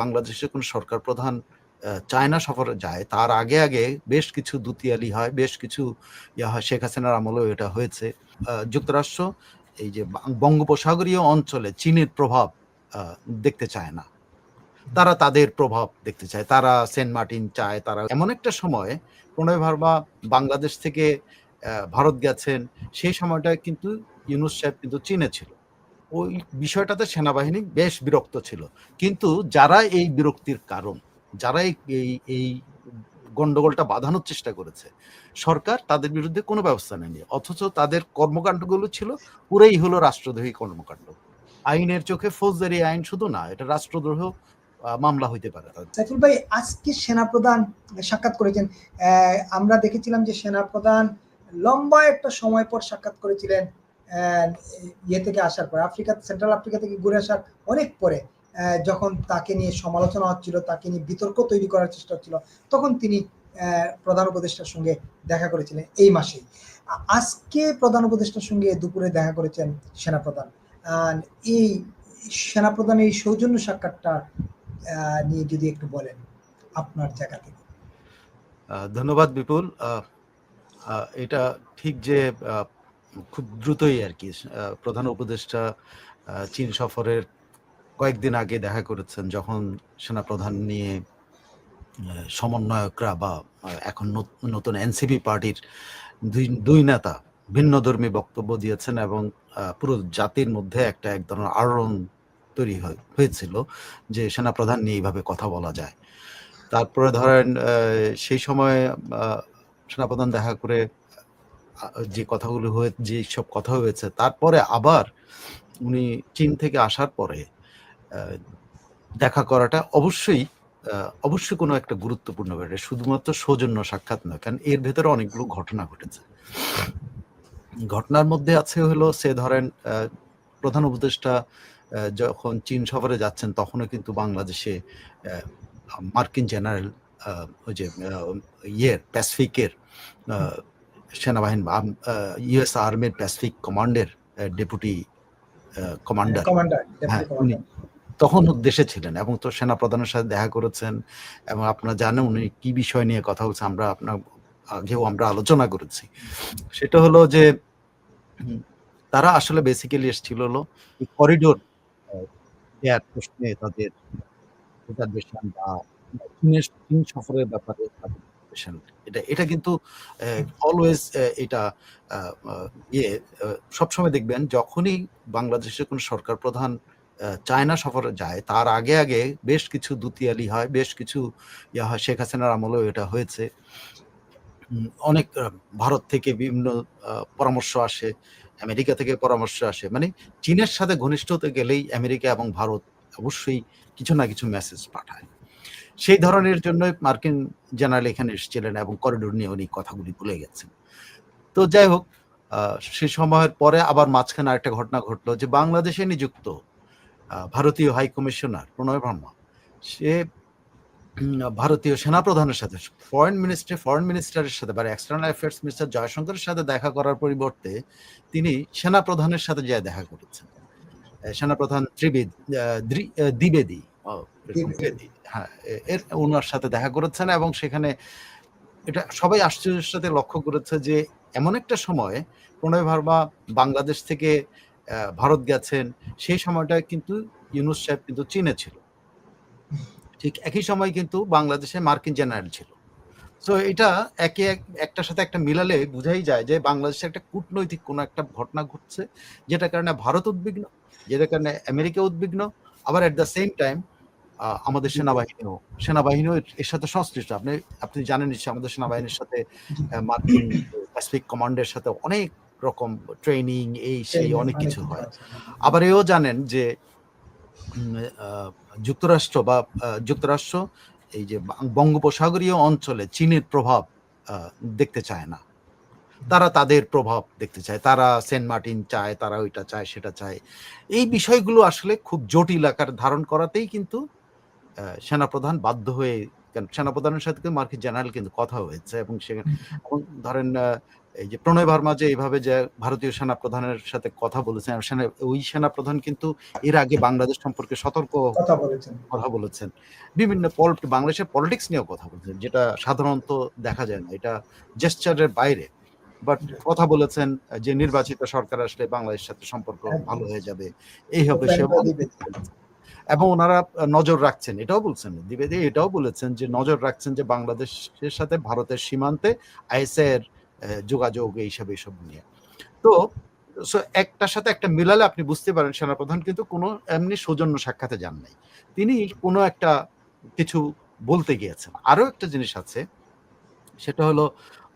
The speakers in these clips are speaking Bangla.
বাংলাদেশের কোনো সরকার প্রধান চায়না সফরে যায়, তার আগে আগে বেশ কিছু দুতিয়ালি হয়, বেশ কিছু ইয়া হয়, শেখ হাসিনার আমলেও এটা হয়েছে। যুক্তরাষ্ট্র, এই যে বঙ্গোপসাগরীয় অঞ্চলে চীনের প্রভাব দেখতে চায় না। তারা তাদের প্রভাব দেখতে চায়। তারা সেন্ট মার্টিন চায়, তারা এমন একটা সময়, প্রণয় ভার্মা বাংলাদেশ থেকে ভারত গেছেন, সেই সময়টা কিন্তু ইউনুস সাহেব কিন্তু চীনে ছিল। ওই বিষয়টাতে সেনাবাহিনী বেশ বিরক্ত ছিল। কিন্তু যারা এই বিরক্তির কারণ, যারা এই, এই- গন্ডগোলটা বাঁধানোর চেষ্টা করেছে, সরকার তাদের বিরুদ্ধে কোনো ব্যবস্থা নেয়নি। অথচ তাদের কর্মকাণ্ডগুলো ছিল পুরোই হলো রাষ্ট্রদ্রোহী কর্মকাণ্ড। আইনের চোখে ফৌজদারি আইন শুধু না, এটা রাষ্ট্রদ্রোহ মামলা হইতে পারে। সাইফুল ভাই, আজকে সেনাপ্রধান সাক্ষাৎ করেছেন। আমরা দেখেছিলাম যে সেনাপ্রধান লম্বা একটা সময় পর সাক্ষাৎ করেছিলেন। ইয়ে থেকে আসার পর, আফ্রিকা সেন্ট্রাল আফ্রিকা থেকে ঘুরে আসার অনেক পরে যখন তাকে নিয়ে সমালোচনা হচ্ছিল, তাকে নিয়ে বিতর্ক তৈরি করার চেষ্টা হচ্ছিল, তখন তিনি প্রধান উপদেষ্টার সঙ্গে দেখা করেছিলেন এই মাসেই। আজকে প্রধান উপদেষ্টার সঙ্গে দুপুরে দেখা করেছেন সেনাপ্রধান। এই সেনাপ্রধানের এই সৌজন্য সাক্ষাৎটা নিয়ে যদি একটু বলেন, আপনার জায়গা থেকে। ধন্যবাদ বিপুল। এটা ঠিক যে খুব দ্রুতই আর কি প্রধান উপদেষ্টা চীন সফরের কয়েকদিন আগে দেখা করেছেন যখন সেনাপ্রধান নিয়ে সমন্বয়করা বা এখন নত- নতুন এনসিপি পার্টির দুই দুই নেতা ভিন্ন ধর্মী বক্তব্য দিয়েছেন এবং পুরো জাতির মধ্যে একটা এক ধরনের আড়ন তৈরি হয়- হয়েছিল যে সেনাপ্রধান নিয়ে এইভাবে কথা বলা যায়। তারপরে ধরেন সেই সময় সেনাপ্রধান দেখা করে যে কথাগুলো হয়ে, যে সব কথা হয়েছে, তারপরে আবার উনি চীন থেকে আসার পরে দেখা করাটা অবশ্যই অবশ্যই কোনো একটা গুরুত্বপূর্ণ ব্যাপার। শুধুমাত্র সৌজন্য সাক্ষাৎ নয়, কারণ এর ভেতরে অনেকগুলো ঘটনা ঘটেছে। ঘটনার মধ্যে আছে হলো, সে ধরেন প্রধান উপদেষ্টা যখন চীন সফরে যাচ্ছেন, তখনও কিন্তু বাংলাদেশে মার্কিন জেনারেল ওই যে ইয়ের, প্যাসিফিকের সেনাবাহিনী ইউএস আর্মির প্যাসিফিক কমান্ডের ডেপুটি কমান্ডার হ্যাঁ, উনি তখন দেশে ছিলেন এবং তো সেনা প্রধানের সাথে দেখা করেছেন এবং আপনারা জানেন উনি কি বিষয় নিয়ে কথা বলছেন আমরা আপনার আগেও আমরা আলোচনা করেছি। সেটা হলো যে তারা আসলে বেসিক্যালি এসেছিল হলো করিডোর দেয়ার প্রশ্নে তাদের বা চীনের চীন সফরের ব্যাপারে তাদের reservation। এটা এটা কিন্তু অলওয়েজ এটা ইয়ে সবসময় দেখবেন যখনই বাংলাদেশের কোনো সরকার প্রধান চায়না সফরে যায়, তার আগে আগে বেশ কিছু দুতিয়ালি হয়, বেশ কিছু ইয়া হয়, শেখ হাসিনার আমলেও এটা হয়েছে। অনেক ভারত থেকে বিভিন্ন পরামর্শ আসে, আমেরিকা থেকে পরামর্শ আসে। মানে চীনের সাথে ঘনিষ্ঠ হতে গেলেই আমেরিকা এবং ভারত অবশ্যই কিছু না কিছু মেসেজ পাঠায়। সেই ধরনের জন্য মার্কিন জেনারেল এখানে এসেছিলেন এবং করিডোর নিয়ে উনি কথাগুলি ভুলে গেছেন। তো যাই হোক সে সময়ের পরে আবার মাঝখানে আরেকটা ঘটনা ঘটলো যে বাংলাদেশে নিযুক্ত ভারতীয় হাই কমিশনার প্রণয় ভার্মা সে ভারতীয় সেনাপ্রধানের সাথে ফরেন মিনিস্ট্রি ফরেন মিনিস্টারের সাথে বা এক্সটার্নাল অ্যাফেয়ার্স মিনিস্টার জয়শঙ্করের সাথে দেখা করার পরিবর্তে তিনি সেনাপ্রধানের সাথে যায় দেখা করেছেন। সেনাপ্রধান ত্রিবেদ দ্বিবেদী হ্যাঁ এর ওনার সাথে দেখা করেছেন এবং সেখানে এটা সবাই আশ্চর্যের সাথে লক্ষ্য করেছে যে এমন একটা সময় প্রণয় ভার্মা বাংলাদেশ থেকে ভারত গেছেন সেই সময়টা কিন্তু ইউনুস সাহেব কিন্তু চীনে ছিল। ঠিক একই সময় কিন্তু বাংলাদেশে মার্কিন জেনারেল ছিল। তো এটা একে এক- একটার সাথে একটা মিলালে বোঝাই যায় যে বাংলাদেশে একটা কূটনৈতিক কোনো একটা ঘটনা ঘটছে যেটার কারণে ভারত উদ্বিগ্ন যেটার কারণে আমেরিকা উদ্বিগ্ন আবার এট দ্য সেম টাইম আমাদের সেনাবাহিনীও সেনাবাহিনীও এর- সাথে সংশ্লিষ্ট। আপনি আপনি জানেন নিশ্চয়ই আমাদের সেনাবাহিনীর সাথে মার্কিন প্যাসিফিক কমান্ডের সাথে অনেক রকম ট্রেনিং এই সেই অনেক কিছু হয়। আবার এও জানেন যে যুক্তরাষ্ট্র বা যুক্তরাষ্ট্র এই যে বঙ্গোপসাগরীয় অঞ্চলে চীনের প্রভাব আহ, দেখতে চায় না। তারা তাদের প্রভাব দেখতে চায়। তারা সেন্ট মার্টিন চায় তারা ওইটা চায় সেটা চায়। এই বিষয়গুলো আসলে খুব জটিল আকার ধারণ করাতেই কিন্তু সেনাপ্রধান বাধ্য হয়ে কেন সেনাপ্রধানের সাথে কিন্তু মার্কিন জেনারেল কিন্তু কথা হয়েছে এবং সেখানে এবং ধরেন এই যে প্রণয় ভার্মা যে এইভাবে যে ভারতীয় সেনা প্রধানের সাথে কথা বলেছেন সেনা ওই সেনা প্রধান কিন্তু এর আগে বাংলাদেশ সম্পর্কে সতর্ক কথা বলেছেন। কথা বলেছেন। বিভিন্ন বাংলাদেশের পলিটিক্স নিয়েও কথা বলেছেন যেটা সাধারণত দেখা যায় না এটা জেস্টারের বাইরে। বাট কথা বলেছেন যে নির্বাচিত সরকার আসলে বাংলাদেশের সাথে সম্পর্ক ভালো হয়ে যাবে এই হবে সে। এবং ওনারা নজর রাখছেন, এটাও বলছেন দ্বিবেদী এটাও বলেছেন যে নজর রাখছেন যে বাংলাদেশের সাথে ভারতের সীমান্তে আইএসএর যোগাযোগ এইসব এইসব নিয়ে। তো so একটার সাথে একটা মিলালে আপনি বুঝতে পারেন সেনাপ্রধান কিন্তু কোনো এমনি সৌজন্য সাক্ষাতে যান নাই। তিনি কোনো একটা কিছু বলতে গিয়েছেন। আরও একটা জিনিস আছে, সেটা হলো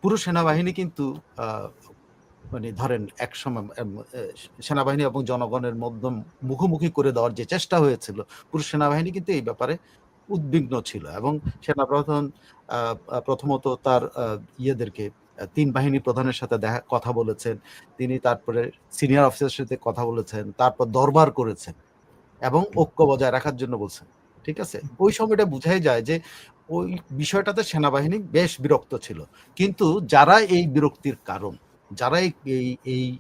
পুরো সেনাবাহিনী কিন্তু মানে ধরেন এক সময় সেনাবাহিনী এবং জনগণের মধ্যে মুখোমুখি করে দেওয়ার যে চেষ্টা হয়েছিল, পুরো সেনাবাহিনী কিন্তু এই ব্যাপারে উদ্বিগ্ন ছিল এবং সেনাপ্রধান প্রথমত তার ইয়েদেরকে তিন বাহিনী প্রধানের সাথে দেখা, কথা বলেছেন। তিনি তারপরে সিনিয়র অফিসারের সাথে কথা বলেছেন, তারপর দরবার করেছেন এবং ঐক্য বজায় রাখার জন্য বলছেন, ঠিক আছে? ওই সময়টা বোঝাই যায় যে ওই বিষয়টাতে সেনাবাহিনী বেশ বিরক্ত ছিল। কিন্তু যারা এই বিরক্তির কারণ যারা এই, এই-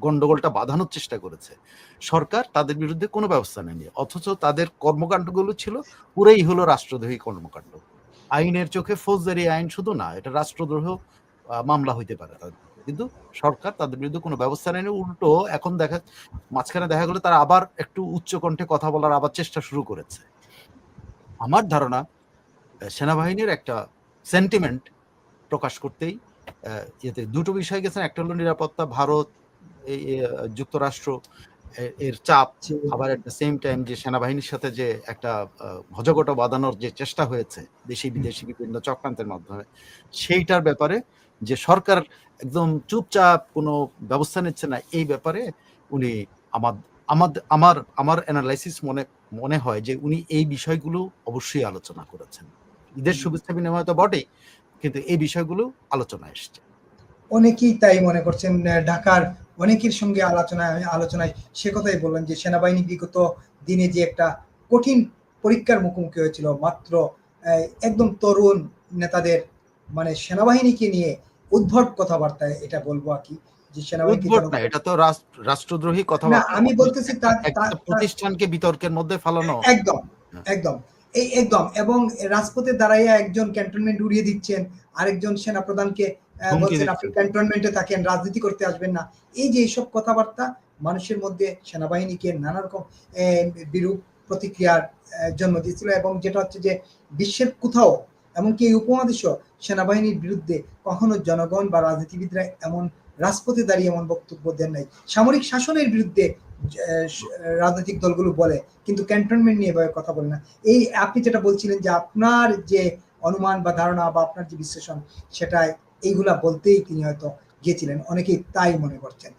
গন্ডগোলটা বাঁধানোর চেষ্টা করেছে, সরকার তাদের বিরুদ্ধে কোনো ব্যবস্থা নেয়নি, অথচ তাদের কর্মকাণ্ডগুলো ছিল পুরাই হলো রাষ্ট্রদ্রোহী কর্মকাণ্ড। আইনের চোখে ফৌজদারি আইন শুধু না, এটা রাষ্ট্রদ্রোহ মামলা হইতে পারে কিন্তু সরকার তাদের বিরুদ্ধে কোনো ব্যবস্থা নেয়নি, উল্টো এখন দেখা, মাঝখানে দেখা গেলো তারা আবার একটু উচ্চ কণ্ঠে কথা বলার আবার চেষ্টা শুরু করেছে। আমার ধারণা, সেনাবাহিনীর একটা সেন্টিমেন্ট প্রকাশ করতেই ইয়েতে দুটো বিষয় গেছেন একটা হলো নিরাপত্তা ভারত এই যুক্তরাষ্ট্র এর চাপ আবার এট দ্য সেম টাইম যে সেনাবাহিনীর সাথে যে একটা আহ, ভজগট বাঁধানোর যে চেষ্টা হয়েছে দেশি বিদেশি বিভিন্ন চক্রান্তের মাধ্যমে সেইটার ব্যাপারে যে সরকার একদম চুপচাপ কোনো ব্যবস্থা নিচ্ছে না এই ব্যাপারে উনি আমার আমার আমার আমার অ্যানালাইসিস মনে মনে হয় যে উনি এই বিষয়গুলো অবশ্যই আলোচনা করেছেন। ঈদের শুভেচ্ছা বিনিময় তো বটেই। কিন্তু এই বিষয়গুলো আলোচনা এসছে। অনেকেই তাই মনে করছেন ঢাকার অনেকের সঙ্গে আলোচনায় আলোচনায় সে কথাই বললেন যে সেনাবাহিনী বিগত দিনে যে একটা কঠিন পরীক্ষার মুখোমুখি হয়েছিল মাত্র একদম তরুণ নেতাদের মানে সেনাবাহিনীকে নিয়ে উদ্ভট কথাবার্তায় এটা বলব আর কি যে সেনাবাহিনীকে উদ্ভট যেন- না এটা তো রাষ্ট্র- রাষ্ট্রদ্রোহী কথা আমি বলতেছি প্রতিষ্ঠানকে বিতর্কের মধ্যে ফালানো। একদম একদম। এই একদম। এবং রাজপথে দাঁড়াইয়া একজন ক্যান্টনমেন্ট উড়িয়ে দিচ্ছেন আরেকজন সেনা প্রধানকে বলছেন আপনি ক্যান্টনমেন্টে থাকেন রাজনীতি করতে আসবেন না। এই যে এইসব কথাবার্তা মানুষের মধ্যে সেনাবাহিনীকে নানা রকম বিরূপ প্রতিক্রিয়ার জন্ম দিয়েছিল এবং যেটা হচ্ছে যে বিশ্বের কোথাও এমনকি এই উপমহাদেশও সেনাবাহিনীর বিরুদ্ধে কখনো জনগণ বা রাজনীতিবিদরা এমন রাজপথে দাঁড়িয়ে এমন বক্তব্য দেন নাই। সামরিক শাসনের বিরুদ্ধে রাজনৈতিক দলগুলো বলে, কিন্তু ক্যান্টনমেন্ট নিয়ে এভাবে কথা বলে না। এই আপনি যেটা বলছিলেন যে আপনার যে অনুমান বা ধারণা বা আপনার যে বিশ্লেষণ সেটা এইগুলা বলতেই তিনি হয়তো গিয়েছিলেন। অনেকেই তাই মনে করছেন।